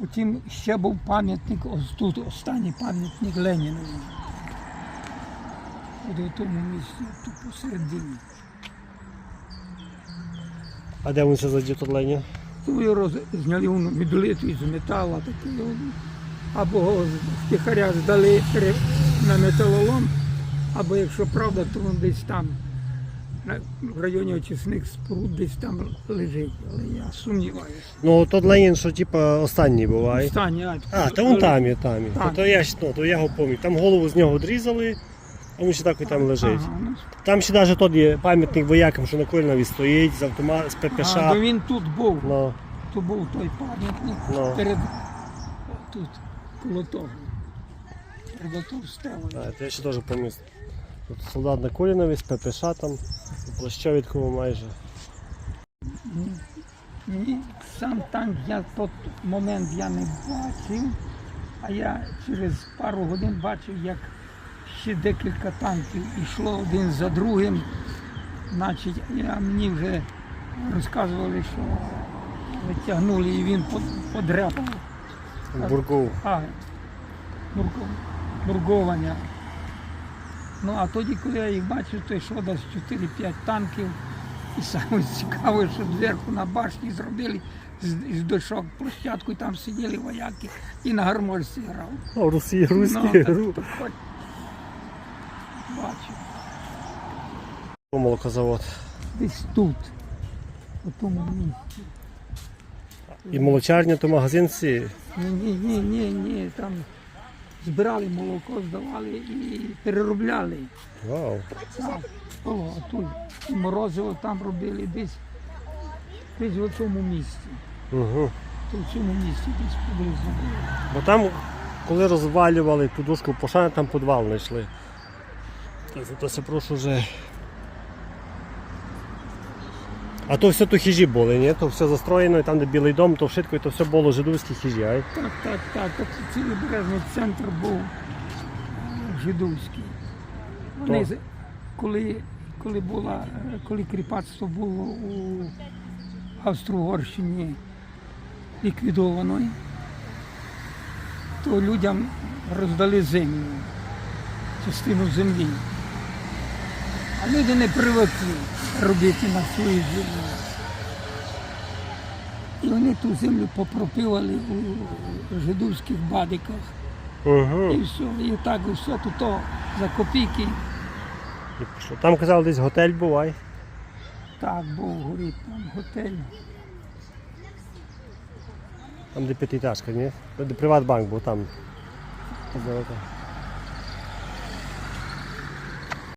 Потім ще був пам'ятник, ось тут останній пам'ятник Леніну. От у тому місці, тут посередині. А де він це задів тут Ленін? То його роз... зняли воно із металу, такий, або його втихаря здали на металолом, або якщо правда, то він десь там, в районі очисних споруд, десь там лежить. Але я сумніваюся. Ну тут Ленін, що типа останній буває. Останній, а, А, та вон там є, там є. Там. То, то я ж ну, то я його пам'ятаю. Там голову з нього відрізали, а він ще так і там лежить. Ага, ну, Там ще навіть тут є пам'ятник воякам, що на Кольнові стоїть з автомат, з ППШ. а, то він тут був. Ну, То був той пам'ятник Ну. перед тут, коло того. Перед отою стелою. а, то я ще теж пам'ятаю. Тут солдат на Кольнові з ППШ там, у Плащовідкову майже. Ні, сам танк я тот момент я не бачив, а я через пару годин бачив, як ще декілька танків йшло один за другим. Значить, я, мені вже розказували, що витягнули і він подряпав. Бургов. А, бурго- бурговання. Ну а тоді, коли я їх бачив, то йшло десь 4-5 танків. І саме цікаве, що зверху на башні зробили з, з дошок площадку, і там сиділи вояки і на гармошці грав. О, Русі, Ну, так, ру. так, от. Бачив. молокозавод. Десь тут, у тому місці. І молочарня, то магазин. Ні, ні, ні, ні, ні, там збирали молоко, здавали і переробляли. Вау. Так, о, а тут морозиво там робили десь, десь в цьому місці. Угу. То в цьому місці десь поблизу. Бо там, коли розвалювали ту дошку пошани, там підвал знайшли. Це прошу вже. А то все то хижі були, ні? То все застроєно, і там, де білий дом, то вшитко, і то все було жидовські хижі, ай? Так, так, так. Так цілий бережний центр був жидовський. Вони, з- коли, коли, була, коли кріпацтво було у Австро-Угорщині ліквідовано, то людям роздали землю, частину землі. А люди не привикли робити на свою землю. І вони ту землю попропивали у жидовських бадиках. Угу. І все, і так, і все тут то за копійки. І пішло. Там казали, десь готель був, ай? Так, був горить там готель. Там де п'ятиэтажка, ні? Де Приватбанк був там. Так.